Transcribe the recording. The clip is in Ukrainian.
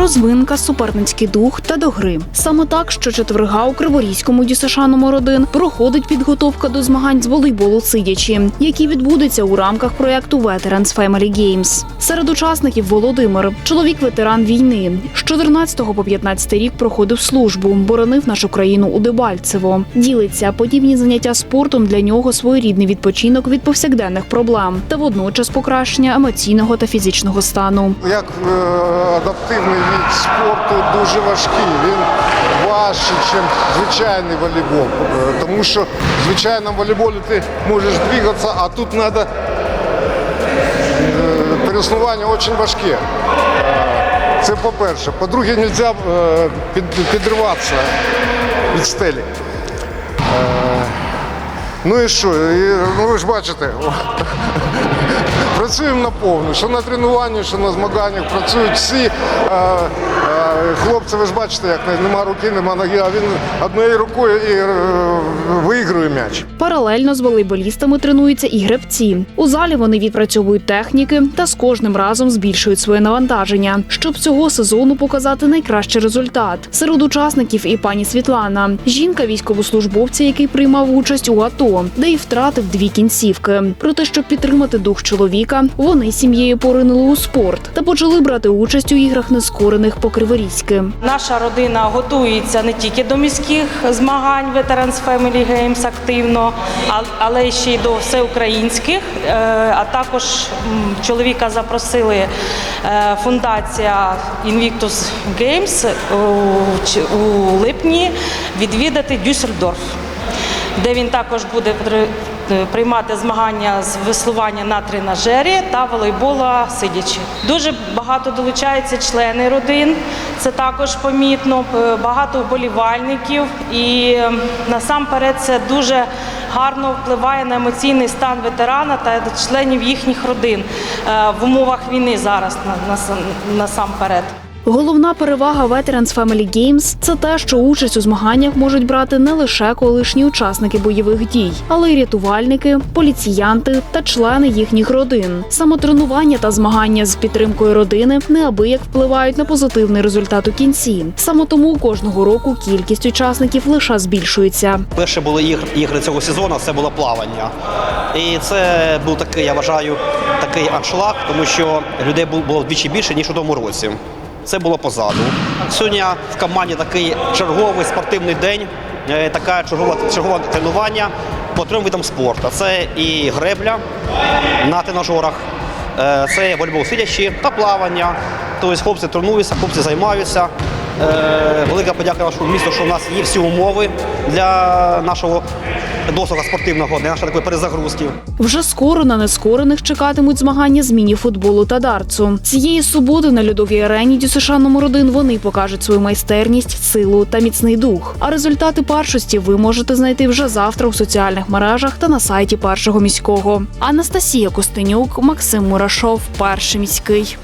Розвинка, суперницький дух та до гри. Саме так, що четверга у Криворізькому ДЮСШ номер 1 проходить підготовка до змагань з волейболу сидячі, які відбудуться у рамках проєкту Veterans Family Games. Серед учасників Володимир, чоловік ветеран війни. З 14 по 15 рік проходив службу, боронив нашу країну у Дебальцево. Ділиться подібні заняття спортом для нього своєрідний відпочинок від повсякденних проблем та водночас покращення емоційного та фізичного стану. Як е, адаптивний від спорту дуже важкий. Він важчий, ніж звичайний волейбол. Е, Тому що в звичайному волейболі ти можеш двигатися, а тут треба переснування дуже важке. Е, Це по-перше. По-друге, не можна підриватися від стелі. Ну і що? І, ну ви ж бачите, Працюємо наповну, що на тренуванні, що на змаганнях працюють всі. Е, е, хлопці, ви ж бачите, як нема руки, нема ноги, а він однією рукою і е, виігрує м'яч. Паралельно з волейболістами тренуються і гравці. У залі вони відпрацьовують техніки та з кожним разом збільшують своє навантаження, щоб цього сезону показати найкращий результат. Серед учасників і пані Світлана, жінка військовослужбовця, який приймав участь у АТО, де й втратив дві кінцівки. Проте, щоб підтримати дух чоловіка, вони сім'єю поринули у спорт та почали брати участь у іграх нескорених по Криворізьки. Наша родина готується не тільки до міських змагань Veterans Family Games активно, але ще й до всеукраїнських. Е, А також чоловіка запросили е, фундація Invictus Games у у липні відвідати Дюссельдорф де він також буде е, приймати змагання з веслування на тренажері та волейбола сидячи. Дуже багато долучаються члени родин, це також помітно, е, багато вболівальників, і е, насамперед це дуже гарно впливає на емоційний стан ветерана та членів їхніх родин в умовах війни зараз на- насам- насамперед. Головна перевага Veterans Family Games – це те, що участь у змаганнях можуть брати не лише колишні учасники бойових дій, але й рятувальники, поліціянти та члени їхніх родин. Самотренування та змагання з підтримкою родини неабияк впливають на позитивний результат у кінці. Саме тому кожного року кількість учасників лише збільшується. Перші були ігри, цього сезону, це було плавання. І це був такий, я вважаю, такий аншлаг, тому що людей бу- було вдвічі більше, ніж у тому році. Це було позаду. Сьогодні в команді такий черговий спортивний день, така чергова чергове тренування по трьом видам спорту. Це і гребля на тренажерах, е, це волейбол сидячі та плавання. Тобто хлопці тренуються, хлопці займаються. Е, Велика подяка нашому місту, що в нас є всі умови для нашого досуга спортивного, для нашої такої перезагрузки. Вже скоро на нескорених чекатимуть змагання з міні-футболу та дартсу. Цієї суботи на льодовій арені ДЮСШ номер 1 вони покажуть свою майстерність, силу та міцний дух. А результати першості ви можете знайти вже завтра у соціальних мережах та на сайті першого міського. Анастасія Костенюк, Максим Мурашов, перший міський.